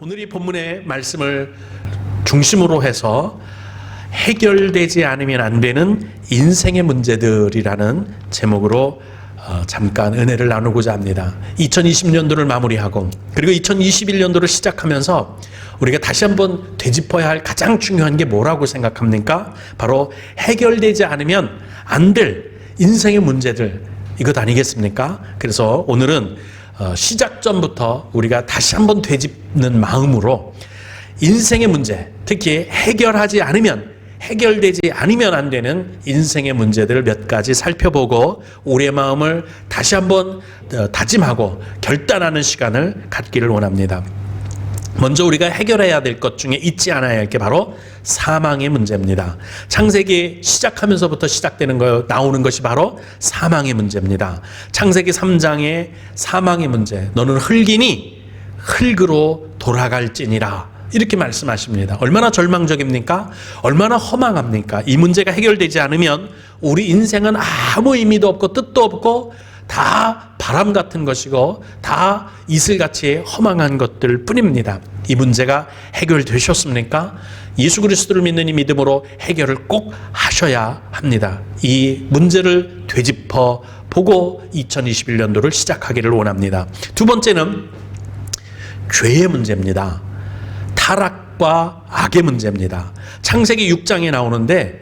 오늘 이 본문의 말씀을 중심으로 해서 해결되지 않으면 안 되는 인생의 문제들이라는 제목으로 어, 잠깐 은혜를 나누고자 합니다. 2020년도를 마무리하고 그리고 2021년도를 시작하면서 우리가 다시 한번 되짚어야 할 가장 중요한 게 뭐라고 생각합니까? 바로 해결되지 않으면 안 될 인생의 문제들 이것 아니겠습니까? 그래서 오늘은 어, 시작 전부터 우리가 다시 한번 되짚는 마음으로 인생의 문제, 특히 해결하지 않으면 해결되지 않으면 안 되는 인생의 문제들을 몇 가지 살펴보고 우리의 마음을 다시 한번 어, 다짐하고 결단하는 시간을 갖기를 원합니다. 먼저 우리가 해결해야 될 것 중에 잊지 않아야 할 게 바로 사망의 문제입니다. 창세기 시작하면서부터 시작되는 거 나오는 것이 바로 사망의 문제입니다. 창세기 3장의 사망의 문제. 너는 흙이니 흙으로 돌아갈지니라. 이렇게 말씀하십니다. 얼마나 절망적입니까? 얼마나 허망합니까? 이 문제가 해결되지 않으면 우리 인생은 아무 의미도 없고 뜻도 없고 다 바람 같은 것이고 다 이슬같이 허망한 것들 뿐입니다. 이 문제가 해결되셨습니까? 예수 그리스도를 믿는 이 믿음으로 해결을 꼭 하셔야 합니다. 이 문제를 되짚어 보고 2021년도를 시작하기를 원합니다. 두 번째는 죄의 문제입니다. 타락과 악의 문제입니다. 창세기 6장에 나오는데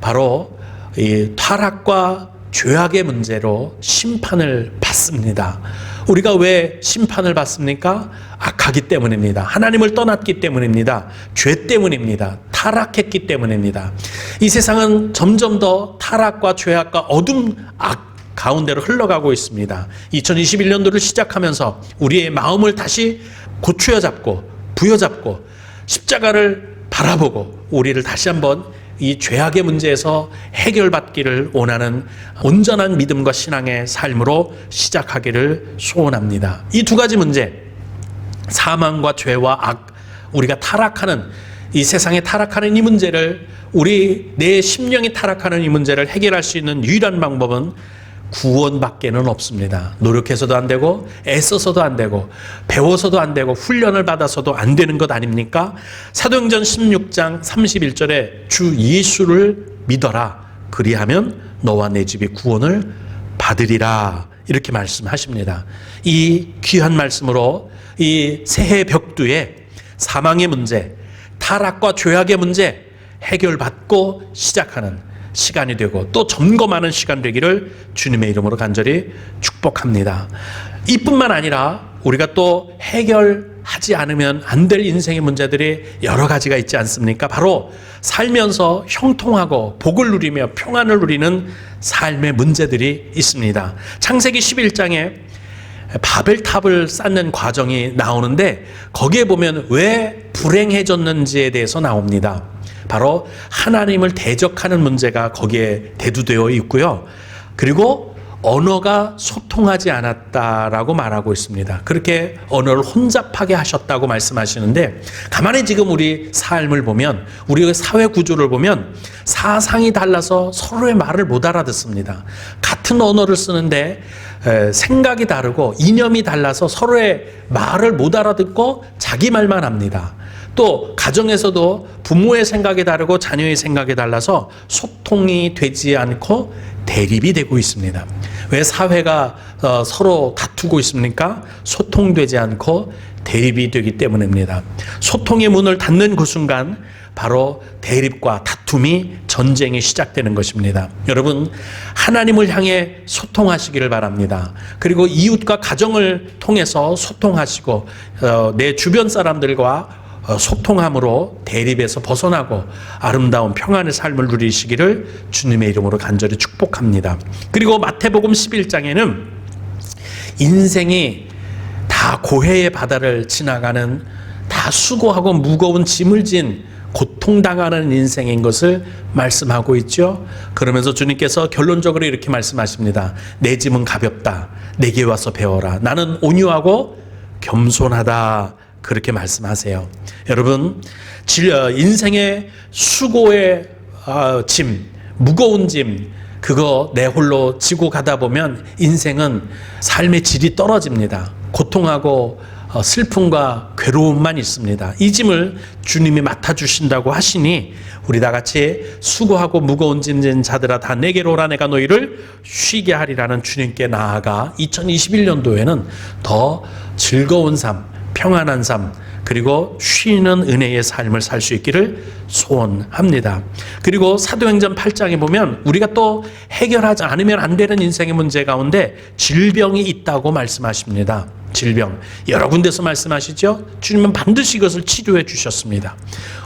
바로 이 타락과 죄악의 문제로 심판을 받습니다. 우리가 왜 심판을 받습니까? 악하기 때문입니다. 하나님을 떠났기 때문입니다. 죄 때문입니다. 타락했기 때문입니다. 이 세상은 점점 더 타락과 죄악과 어둠 악 가운데로 흘러가고 있습니다. 2021년도를 시작하면서 우리의 마음을 다시 고추어 잡고 부여잡고 십자가를 바라보고 우리를 다시 한번 이 죄악의 문제에서 해결받기를 원하는 온전한 믿음과 신앙의 삶으로 시작하기를 소원합니다. 이 두 가지 문제, 사망과 죄와 악, 우리가 타락하는 이 세상에 타락하는 이 문제를 우리 내 심령이 타락하는 이 문제를 해결할 수 있는 유일한 방법은 구원밖에는 없습니다. 노력해서도 안 되고 애써서도 안 되고 배워서도 안 되고 훈련을 받아서도 안 되는 것 아닙니까? 사도행전 16장 31절에 주 예수를 믿어라. 그리하면 너와 내 집이 구원을 받으리라. 이렇게 말씀하십니다. 이 귀한 말씀으로 이 새해 벽두에 사망의 문제, 타락과 죄악의 문제 해결받고 시작하는 시간이 되고 또 점검하는 시간 되기를 주님의 이름으로 간절히 축복합니다. 이뿐만 아니라 우리가 또 해결하지 않으면 안 될 인생의 문제들이 여러 가지가 있지 않습니까? 바로 살면서 형통하고 복을 누리며 평안을 누리는 삶의 문제들이 있습니다. 창세기 11장에 바벨탑을 쌓는 과정이 나오는데 거기에 보면 왜 불행해졌는지에 대해서 나옵니다. 바로 하나님을 대적하는 문제가 거기에 대두되어 있고요. 그리고 언어가 소통하지 않았다라고 말하고 있습니다. 그렇게 언어를 혼잡하게 하셨다고 말씀하시는데 가만히 지금 우리 삶을 보면 우리 사회 구조를 보면 사상이 달라서 서로의 말을 못 알아듣습니다. 같은 언어를 쓰는데 생각이 다르고 이념이 달라서 서로의 말을 못 알아듣고 자기 말만 합니다. 또 가정에서도 부모의 생각이 다르고 자녀의 생각이 달라서 소통이 되지 않고 대립이 되고 있습니다. 왜 사회가 어, 서로 다투고 있습니까? 소통되지 않고 대립이 되기 때문입니다. 소통의 문을 닫는 그 순간 바로 대립과 다툼이 전쟁이 시작되는 것입니다. 여러분, 하나님을 향해 소통하시기를 바랍니다. 그리고 이웃과 가정을 통해서 소통하시고, 어, 내 주변 사람들과 어, 소통함으로 대립에서 벗어나고 아름다운 평안의 삶을 누리시기를 주님의 이름으로 간절히 축복합니다. 그리고 마태복음 11장에는 인생이 다 고해의 바다를 지나가는 다 수고하고 무거운 짐을 진 고통당하는 인생인 것을 말씀하고 있죠. 그러면서 주님께서 결론적으로 이렇게 말씀하십니다. 내 짐은 가볍다. 내게 와서 배워라. 나는 온유하고 겸손하다. 그렇게 말씀하세요. 여러분, 어, 인생의 수고의 어, 짐, 무거운 짐, 그거 내 홀로 지고 가다 보면 인생은 삶의 질이 떨어집니다. 고통하고 어, 슬픔과 괴로움만 있습니다. 이 짐을 주님이 맡아주신다고 하시니 우리 다 같이 수고하고 무거운 짐진 자들아 다 내게로 오라 내가 너희를 쉬게 하리라는 주님께 나아가 2021년도에는 더 즐거운 삶, 평안한 삶, 그리고 쉬는 은혜의 삶을 살 수 있기를 소원합니다. 그리고 사도행전 8장에 보면 우리가 또 해결하지 않으면 안 되는 인생의 문제 가운데 질병이 있다고 말씀하십니다. 질병. 여러 군데서 말씀하시죠? 주님은 반드시 이것을 치료해 주셨습니다.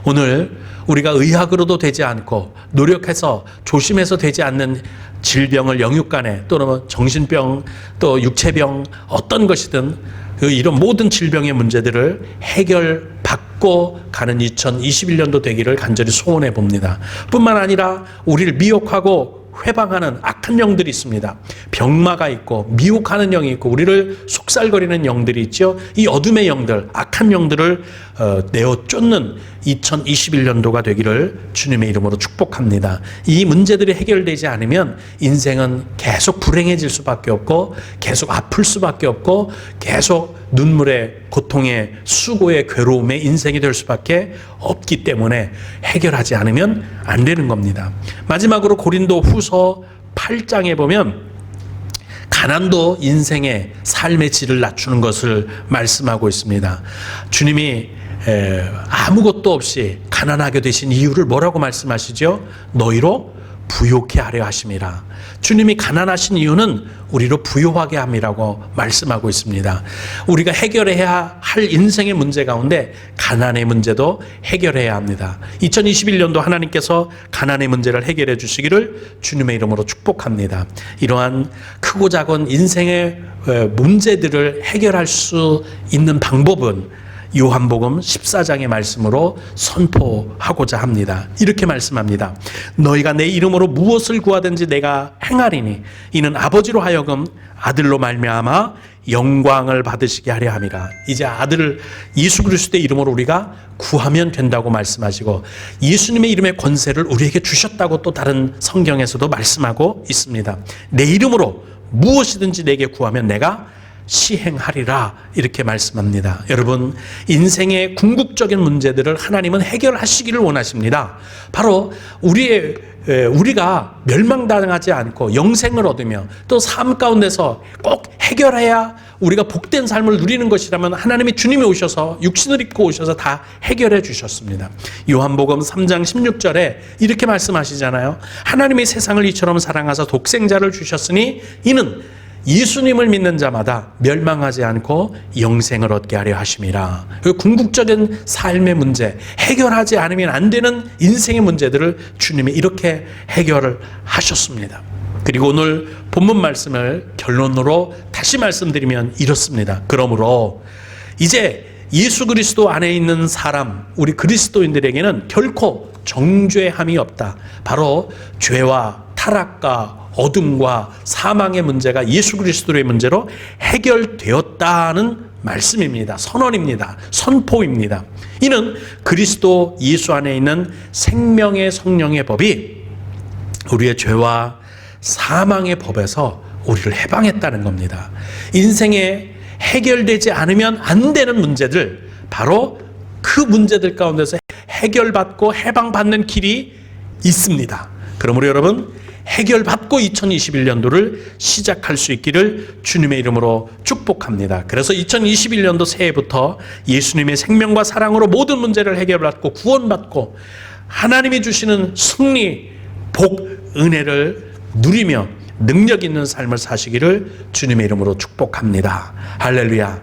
오늘 우리가 의학으로도 되지 않고 노력해서 조심해서 되지 않는 질병을 영육간에 또는 정신병 또 육체병 어떤 것이든 그 이런 모든 질병의 문제들을 해결받고 가는 2021년도 되기를 간절히 소원해 봅니다. 뿐만 아니라 우리를 미혹하고 회방하는 악한 영들이 있습니다. 병마가 있고 미혹하는 영이 있고 우리를 속살거리는 영들이 있죠. 이 어둠의 영들, 악한 영들을 어, 내어 쫓는 2021년도가 되기를 주님의 이름으로 축복합니다. 이 문제들이 해결되지 않으면 인생은 계속 불행해질 수밖에 없고 계속 아플 수밖에 없고 계속 눈물의 고통의 수고의 괴로움의 인생이 될 수밖에 없기 때문에 해결하지 않으면 안 되는 겁니다. 마지막으로 고린도 후서 8장에 보면 가난도 인생의 삶의 질을 낮추는 것을 말씀하고 있습니다. 주님이 에, 아무것도 없이 가난하게 되신 이유를 뭐라고 말씀하시죠? 너희로 부욕해 하려 하심이라. 주님이 가난하신 이유는 우리로 부요하게 함이라고 말씀하고 있습니다. 우리가 해결해야 할 인생의 문제 가운데 가난의 문제도 해결해야 합니다. 2021년도 하나님께서 가난의 문제를 해결해 주시기를 주님의 이름으로 축복합니다. 이러한 크고 작은 인생의 어, 문제들을 해결할 수 있는 방법은 요한복음 14장의 말씀으로 선포하고자 합니다. 이렇게 말씀합니다. 너희가 내 이름으로 무엇을 구하든지 내가 행하리니 이는 아버지로 하여금 아들로 말미암아 영광을 받으시게 하려 함이라. 이제 아들 예수 그리스도의 이름으로 우리가 구하면 된다고 말씀하시고 예수님의 이름의 권세를 우리에게 주셨다고 또 다른 성경에서도 말씀하고 있습니다. 내 이름으로 무엇이든지 내게 구하면 내가 시행하리라 이렇게 말씀합니다. 여러분 인생의 궁극적인 문제들을 하나님은 해결하시기를 원하십니다. 바로 우리의 에, 우리가 멸망당하지 않고 영생을 얻으며 또 삶 가운데서 꼭 해결해야 우리가 복된 삶을 누리는 것이라면 하나님이 주님이 오셔서 육신을 입고 오셔서 다 해결해 주셨습니다. 요한복음 3장 16절에 이렇게 말씀하시잖아요. 하나님이 세상을 이처럼 사랑하사 독생자를 주셨으니 이는 예수님을 믿는 자마다 멸망하지 않고 영생을 얻게 하려 하심이라. 그 궁극적인 삶의 문제, 해결하지 않으면 안 되는 인생의 문제들을 주님이 이렇게 해결을 하셨습니다. 그리고 오늘 본문 말씀을 결론으로 다시 말씀드리면 이렇습니다. 그러므로 이제 예수 그리스도 안에 있는 사람, 우리 그리스도인들에게는 결코 정죄함이 없다. 바로 죄와 타락과 어둠과 사망의 문제가 예수 그리스도의 문제로 해결되었다는 말씀입니다. 선언입니다. 선포입니다. 이는 그리스도 예수 안에 있는 생명의 성령의 법이 우리의 죄와 사망의 법에서 우리를 해방했다는 겁니다. 인생에 해결되지 않으면 안 되는 문제들, 바로 그 문제들 가운데서 해결받고 해방받는 길이 있습니다. 그러므로 여러분, 해결받고 2021년도를 시작할 수 있기를 주님의 이름으로 축복합니다. 그래서 2021년도 새해부터 예수님의 생명과 사랑으로 모든 문제를 해결받고 구원받고 하나님이 주시는 승리, 복, 은혜를 누리며 능력 있는 삶을 사시기를 주님의 이름으로 축복합니다. 할렐루야.